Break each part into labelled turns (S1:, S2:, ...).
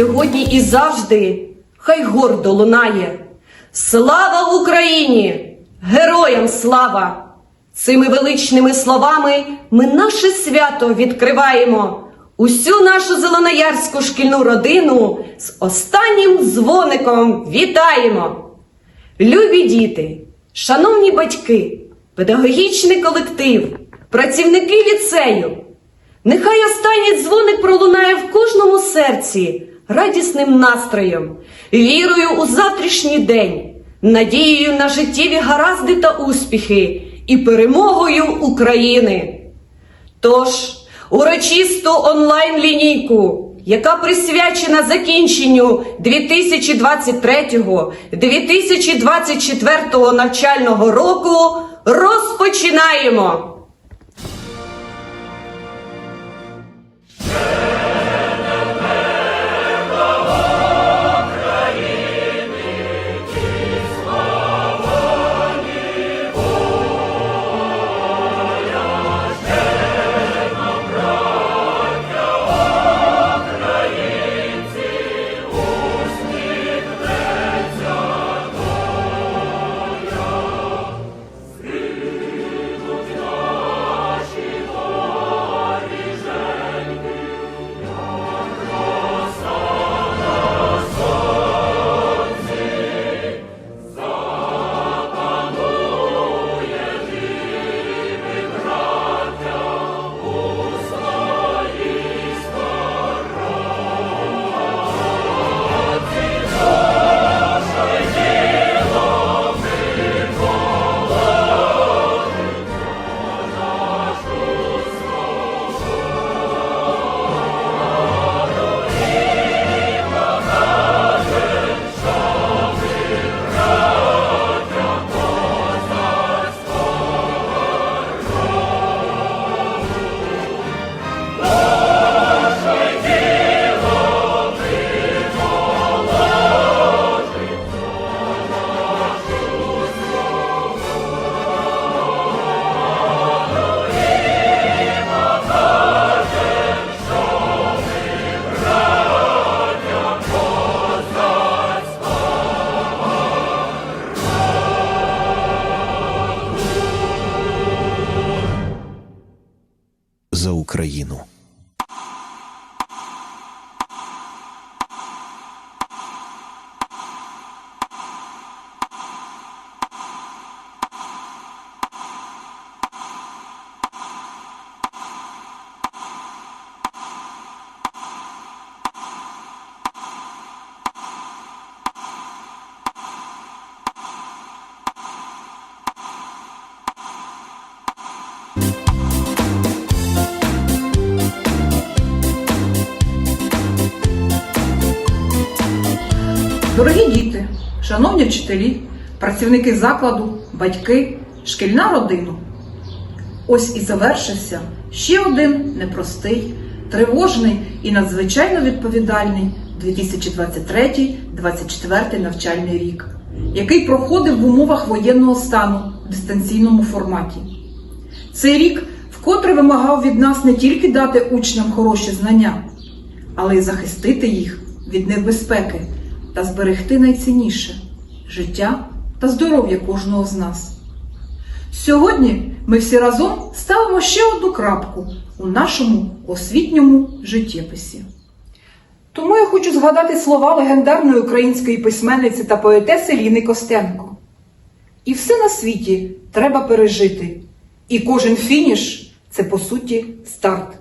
S1: сьогодні і завжди хай гордо лунає. Слава Україні! Героям слава! Цими величними словами ми наше свято відкриваємо. Усю нашу зеленоярську шкільну родину з останнім дзвоником вітаємо. Любі діти, шановні батьки, педагогічний колектив, працівники ліцею. Нехай останній дзвоник пролунає в кожному серці радісним настроєм, вірою у завтрашній день, надією на життєві гаразди та успіхи і перемогою України. Тож, урочисту онлайн-лінійку, яка присвячена закінченню 2023-2024 навчального року, розпочинаємо!
S2: Дорогі діти, шановні вчителі, працівники закладу, батьки, шкільна родина. Ось і завершився ще один непростий, тривожний і надзвичайно відповідальний 2023-2024 навчальний рік, який проходив в умовах воєнного стану в дистанційному форматі. Цей рік вкотре вимагав від нас не тільки дати учням хороші знання, але й захистити їх від небезпеки та зберегти найцінніше життя та здоров'я кожного з нас. Сьогодні ми всі разом ставимо ще одну крапку у нашому освітньому життєписі. Тому я хочу згадати слова легендарної української письменниці та поетеси Ліни Костенко. І все на світі треба пережити, і кожен фініш це по суті старт.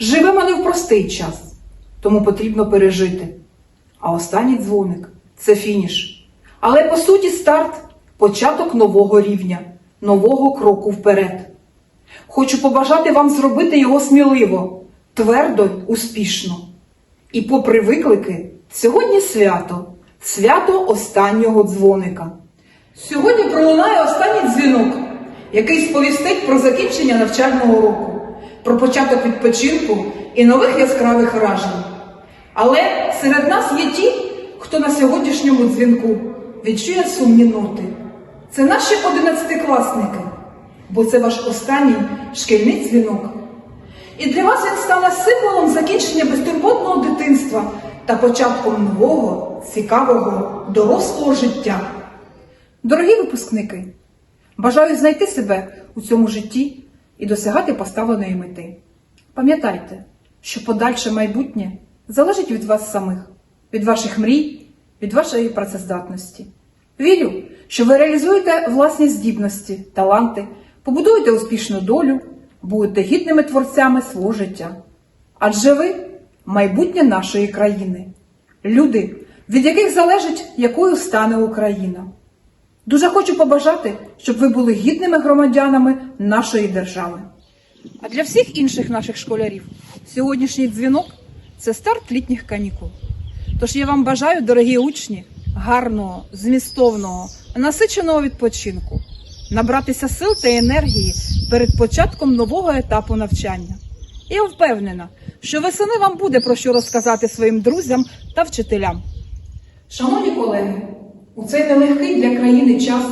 S2: Живемо не в простий час, тому потрібно пережити. А останній дзвоник це фініш. Але по суті старт початок нового рівня, нового кроку вперед. Хочу побажати вам зробити його сміливо, твердо успішно. І попри виклики, сьогодні свято, свято останнього дзвоника. Сьогодні пролунає останній дзвінок, який сповістить про закінчення навчального року, про початок відпочинку і нових яскравих вражень. Але серед нас є ті, хто на сьогоднішньому дзвінку відчує сумні ноти. Це наші одинадцятикласники, бо це ваш останній шкільний дзвінок. І для вас він стане символом закінчення безтурботного дитинства та початком нового, цікавого, дорослого життя. Дорогі випускники, бажаю знайти себе у цьому житті і досягати поставленої мети. Пам'ятайте, що подальше майбутнє залежить від вас самих, від ваших мрій, від вашої працездатності. Вірю, що ви реалізуєте власні здібності, таланти, побудуєте успішну долю, будете гідними творцями свого життя. Адже ви майбутнє нашої країни, люди, від яких залежить, якою стане Україна. Дуже хочу побажати, щоб ви були гідними громадянами нашої держави. А для всіх інших наших школярів сьогоднішній дзвінок це старт літніх канікул. Тож я вам бажаю, дорогі учні, гарного, змістовного, насиченого відпочинку, набратися сил та енергії перед початком нового етапу навчання. Я впевнена, що весени вам буде про що розказати своїм друзям та вчителям. Шановні колеги, у цей нелегкий для країни час,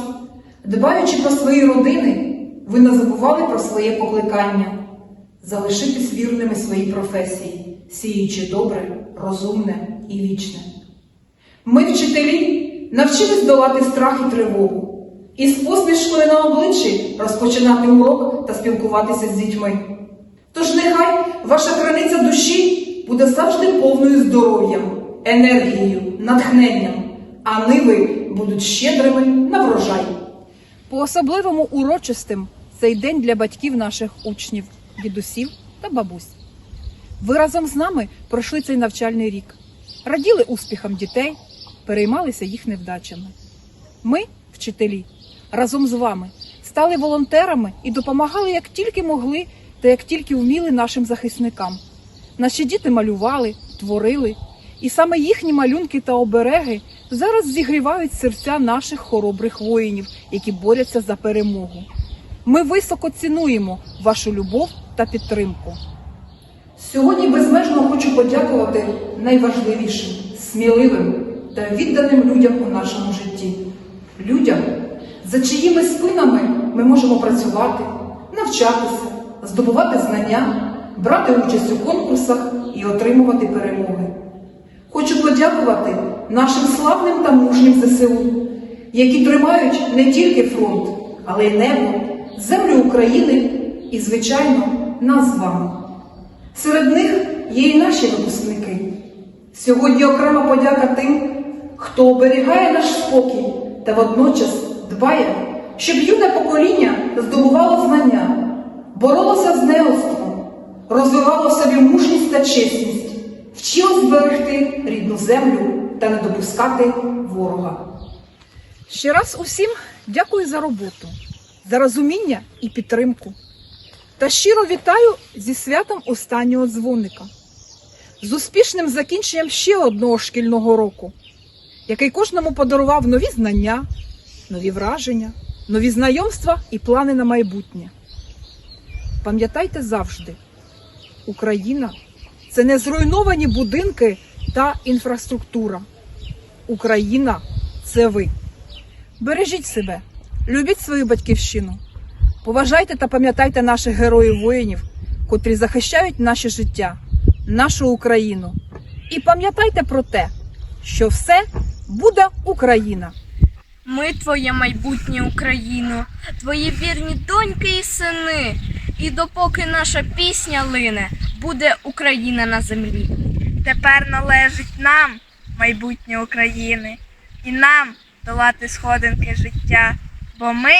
S2: дбаючи про свої родини, ви не забували про своє покликання залишитись вірними своїй професії, сіючи добре, розумне і вічне. Ми, вчителі, навчились долати страх і тривогу, і з посмішкою на обличчі розпочинати урок та спілкуватися з дітьми. Тож нехай ваша криниця душі буде завжди повною здоров'ям, енергією, натхненням, а ниви будуть щедрими на врожай. По особливому урочистим цей день для батьків наших учнів, дідусів та бабусь. Ви разом з нами пройшли цей навчальний рік, раділи успіхам дітей, переймалися їх невдачами. Ми, вчителі, разом з вами стали волонтерами і допомагали як тільки могли та як тільки вміли нашим захисникам. Наші діти малювали, творили, і саме їхні малюнки та обереги зараз зігрівають серця наших хоробрих воїнів, які борються за перемогу. Ми високо цінуємо вашу любов та підтримку. Сьогодні безмежно хочу подякувати найважливішим, сміливим та відданим людям у нашому житті. Людям, за чиїми спинами ми можемо працювати, навчатися, здобувати знання, брати участь у конкурсах і отримувати перемоги. Хочу подякувати нашим славним та мужнім ЗСУ, які тримають не тільки фронт, але й небо, землю України і, звичайно, нас з вами. Серед них є і наші випускники. Сьогодні окрема подяка тим, хто оберігає наш спокій та водночас дбає, щоб юне покоління здобувало знання, боролося з неоством, розвивало в собі мужність та чесність, вчилось зберегти рідну землю та не допускати ворога. Ще раз усім дякую за роботу, за розуміння і підтримку. Та щиро вітаю зі святом останнього дзвоника, з успішним закінченням ще одного шкільного року, який кожному подарував нові знання, нові враження, нові знайомства і плани на майбутнє. Пам'ятайте завжди, Україна це не зруйновані будинки та інфраструктура. Україна це ви. Бережіть себе, любіть свою батьківщину. Поважайте та пам'ятайте наших героїв воїнів, котрі захищають наше життя, нашу Україну. І пам'ятайте про те, що все буде Україна.
S3: Ми твоє майбутнє Україно, твої вірні доньки і сини. І допоки наша пісня лине, буде Україна на землі. Тепер належить нам майбутнє України, і нам долати сходинки життя. Бо ми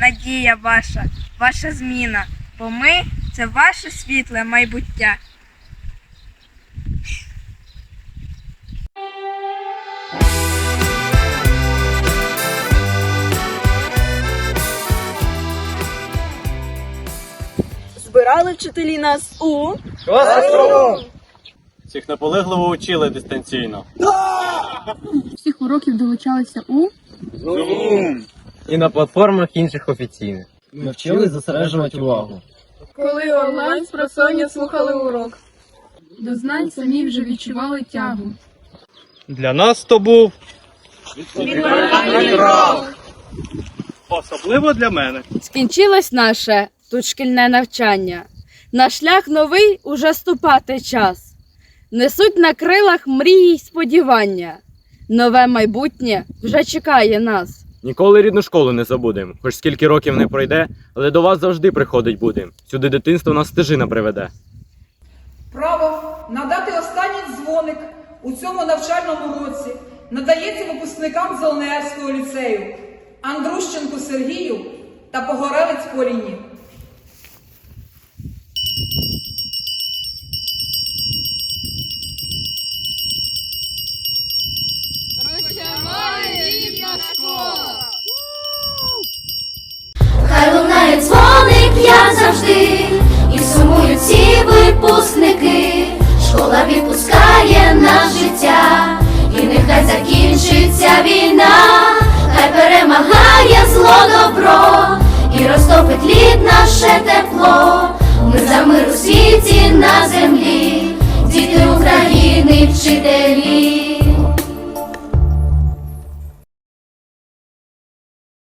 S3: надія ваша, ваша зміна, бо ми це ваше світле майбуття.
S4: Збирали вчителі нас у
S5: Всіх наполегливо учили дистанційно.
S6: всіх уроків долучалися у
S7: і на платформах інших офіційних. Ми вчили зосереджувати увагу.
S6: коли онлайн з просоння слухали урок. До знань самі вже відчували тягу.
S5: Для нас то був особливо для мене.
S4: Скінчилось наше тут шкільне навчання. На шлях новий уже ступати час. несуть на крилах мрії й сподівання. Нове майбутнє вже чекає нас.
S8: Ніколи рідну школу не забудем, хоч скільки років не пройде, але до вас завжди приходить будем. Сюди дитинство нас стежина приведе.
S2: Право надати останній дзвоник у цьому навчальному році надається випускникам Зеленоярського ліцею Андрущенку Сергію та Погорелець Поліні.
S9: І лід наше тепло. Ми за мир у світі на землі, діти України, вчителі.